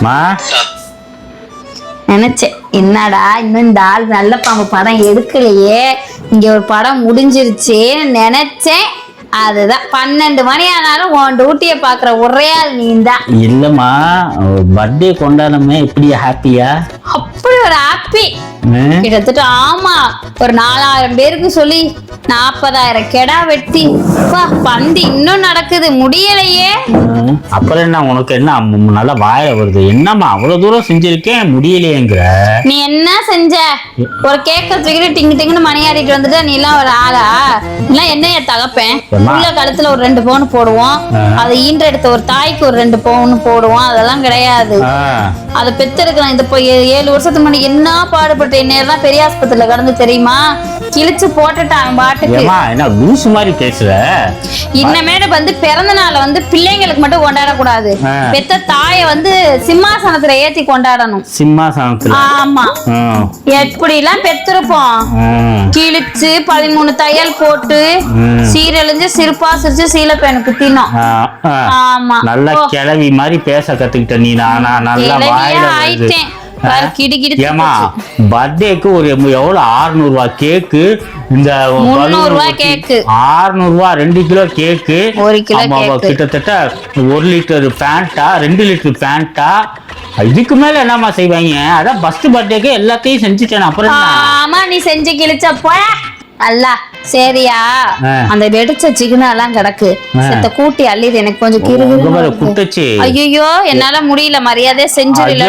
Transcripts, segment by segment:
மா. நினைச்சேன். என்னடா இன்னும் இந்த ஆள் நல்ல பாம்பு படம் எடுக்கலையே. இங்க ஒரு படம் முடிஞ்சிருச்சு நினைச்சேன். அதுதான். பன்னெண்டு மணி ஆனாலும் உன் டியூட்டியை பாக்குற ஒரே ஆள் நீ தான் இல்லம்மா பர்த்டே கொண்டாடமே இப்படி ஹாப்பியா அப்படி ஒரு ஹாப்பி கிட்டத்தட்ட ஆமா ஒரு நாலாயிரம் பேருக்கு சொல்லி நாற்பதாயிரம் கெடா வெட்டி. பந்தி இன்னும் நடக்குது முடியலையே. அப்புறம் என்ன உனக்கு என்ன நல்லா வாயில வருது. என்னம்மா அவ்வளவு தூரம் செஞ்சிருக்கேன் முடியலையேங்கிற? நீ என்ன செஞ்ச? ஒரு கேக்க தூக்கிட்டு டிங்கு டிங்குன்னு மணி ஆடிட்டு வந்துட்டு நீ எல்லாம் ஒரு ஆளா? இல்ல என்ன என் தகப்பேன் ஏம்மா? உள்ள கழுத்துல ஒரு ரெண்டு பவுன் போடுவோம். அதை ஈன்ற எடுத்த ஒரு தாய்க்கு ஒரு ரெண்டு பவுன் போடுவோம். அதெல்லாம் கிடையாது. அதை பெத்தெடுக்கலாம். இந்த போய் ஏழு வருஷத்துக்கு முன்னாடி என்ன பாடுபட்ட தான் பெரிய ஆஸ்பத்திரியில கடந்து தெரியுமா? கிழிச்சு போட்டுட்டான் பாட்டுக்கு. என்ன லூசு மாதிரி பேசுற? இன்னமேடு வந்து பிறந்த நாளை வந்து பிள்ளைங்களுக்கு மட்டும் கொண்டாடக்கூடாது. ஆ. பெத்த தாயை வந்து சிம்மாசனத்துல ஏத்தி கொண்டாடணும். சிம்மாசனத்துல? ஆமா. எப்படி எல்லாம் பெத்திருப்போம்? கிழிச்சு பதிமூணு தையல் போட்டு. சீரழிஞ்சு சிரிப்பா சிரிச்சு ஆ. ஆமா. நல்லா கிளவி மாதிரி பேச கத்துக்கிட்ட நீ. நானா நல்லா வாயில ஆயிட்டேன். ஏமா பர்த்டேக்கு ஒரு எவ்வளவு? 600 ரூபாய் கேக்கு இந்த முந்நூறு ரூபாய் கேக்கு. 600 ரூபாய் ரெண்டு கிலோ கேக்கு. கிட்டத்தட்ட ஒரு லிட்டர் பேண்டா ரெண்டு லிட்டர் பேண்டா இதுக்கு மேல என்னம்மா செய்வாங்க? அதான் ஃபர்ஸ்ட் பர்த்டேக்கு எல்லாத்தையும் செஞ்சுட்டேன். அப்புறம்? ஆமா நீ செஞ்சு கிழிச்ச போய அல்ல. சரியா. அந்த வெடிச்ச சிக்கன் எல்லாம் கிடக்கு. செத்த கூட்டி அள்ளிது எனக்கு கொஞ்சம் உங்க மேல கிருகு குட்டச்சி ஐயோ என்னால முடியல மரியாதை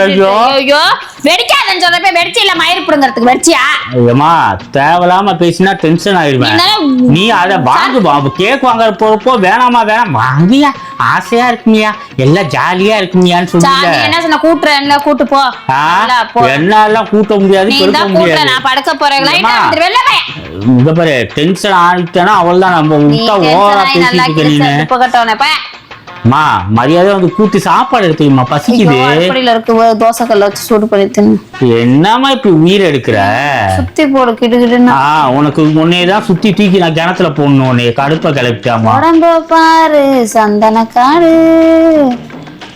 ஐயையோ. ஐயோ வெடிக்காதன்னு சொல்றப்ப வெடிச்சு இல்ல மயிர் பிடுங்கிறதுக்கு வெடிச்சியா? ஏமா தேவையில்லாம பேசினா டென்ஷன் ஆயிடுவேன். நீ அத வாங்கு வா- கேக் வாங்குற போறப்போ வேணாமா வேணாம். வாங்கியா ஆசையா இருக்குமியா? எல்லாம் ஜாலியா இருக்குமியான்னு சொல்லுங்க என்ன சொன்ன? கூட்டுறேன்ல கூட்டு போ. போ. என்னாலாம் கூட்ட முடியாது பெருக்க கூட்டுற முடியாது. நான் படுக்க போறேன். ஏம்மா? வெளில போய். இங்க பாரு டென்ஷன் ஆயிட்டேன்னா அவள் தான் நம்ம விட்டா ஓவரா பேசிட்டு இருக்க மா மரியாதை வந்து கூட்டி சாப்பாடு எடுத்துக்கமா பசிக்குது. அடுப்படியில இருக்கு தோசை கல்ல வச்சு சூடு பண்ணி தின்னு என்னம்மா இப்படி உயிர் எடுக்கிற? சுத்தி போடு கிடுகிடுன்னு ஆ உனக்கு முன்னே தான் சுத்தி தூக்கி நான் கிணத்துல போடணும். உன்னை கடுப்பை கிளப்பிட்டாமா உடம்ப பாரு சந்தன காடு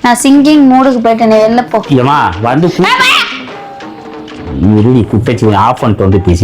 நான் சிங்கிங் மூடுக்கு போயிட்டேன் வெளில போ. ஏமா வந்து இருடி குட்டச்சி ஆஃப் பண்ணிட்டு வந்து பேசி